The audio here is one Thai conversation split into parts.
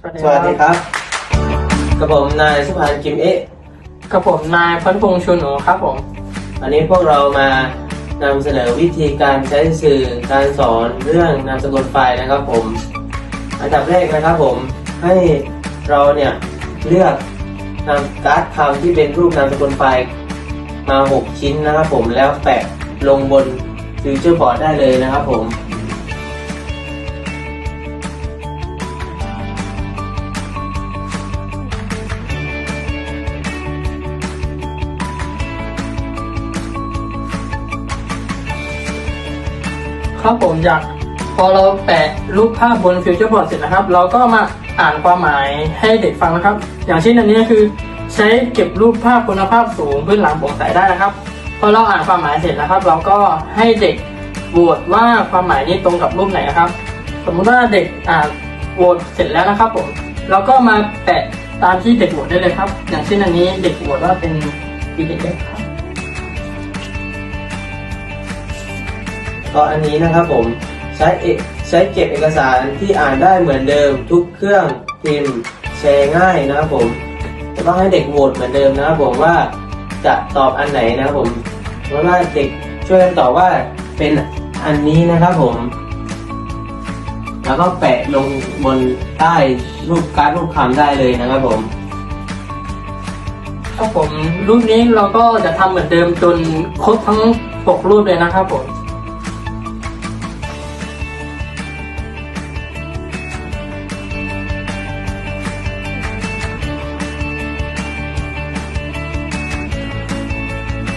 สวัสดีครับกับผมนายสุพรรณกิมเอะกับผมนายพันพงษ์ชูหนูครับผมวันนี้พวกเรามานำเสนอวิธีการใช้สื่อการสอนเรื่องนามสกุลไฟล์นะครับผม อันดับแรกนะครับผมให้เราเนี่ยเลือกนำการ์ดคำที่เป็นรูปนามสกุลไฟล์มา 6 ชิ้นนะครับผมแล้วแปะลงบนฟิวเจอร์บอร์ดได้เลยนะครับผม ครับผมจากพอเราแปะรูปภาพบนฟิวเจอร์บอร์ดเสร็จนะครับ เราก็มาอ่านความหมายให้เด็กฟังนะครับ อย่างเช่นอันนี้คือ ใช้เก็บรูปภาพคุณภาพสูงพื้นหลังโปร่งใสได้นะครับ พอเราอ่านความหมายเสร็จนะครับ เราก็ให้เด็กโหวตว่าความหมายนี้ตรงกับรูปไหนนะครับ สมมุติว่าเด็กอ่านโหวตเสร็จแล้วนะครับผมเราก็มาแปะตามที่เด็กโหวตได้เลยครับ อย่างเช่นอันนี้เด็กโหวตว่าเป็นปีเด็กครับ ก็อันนี้นะครับผมใช้เอใช้เก็บเอกสารที่อ่านได้เหมือนเดิม ทุกเครื่องพิมพ์แชร์ง่ายนะครับผมจะต้องให้เด็กโหวตเหมือนเดิมนะครับผมว่าจะตอบอันไหนนะครับผมเพราะว่าเด็กช่วยกันตอบว่าเป็นอันนี้นะครับผม แล้วก็แปะลงบนใต้รูปการ์ดรูปคำได้เลยนะครับผมครับผมรูปนี้เราก็จะทำเหมือนเดิมจนครบทั้งปกรูปเลยนะครับผม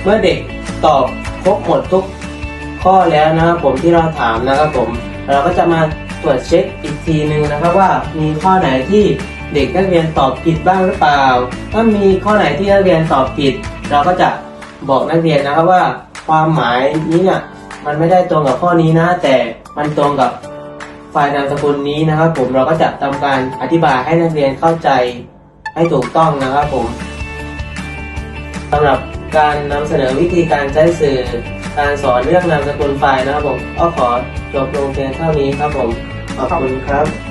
เมื่อเด็กตอบครบหมดทุกข้อแล้วนะครับผมที่เราถามนะครับผม เราก็จะมาตรวจเช็คอีกทีหนึ่งนะครับว่ามีข้อไหนที่เด็กนักเรียนตอบผิดบ้างหรือเปล่า ถ้ามีข้อไหนที่นักเรียนตอบผิด เราก็จะบอกนักเรียนนะครับว่าความหมายนี้เนี่ยมันไม่ได้ตรงกับข้อนี้นะ แต่มันตรงกับไฟล์นามสกุลนี้นะครับ ผมเราก็จะทำการอธิบายให้นักเรียนเข้าใจให้ถูกต้องนะครับผมสำหรับ การนำเสนอวิธีการใช้สื่อ การสอนเรื่องนามสกุลไฟล์นะครับผมก็ขอจบลงเพียงเท่านี้ครับผม ขอบคุณครับ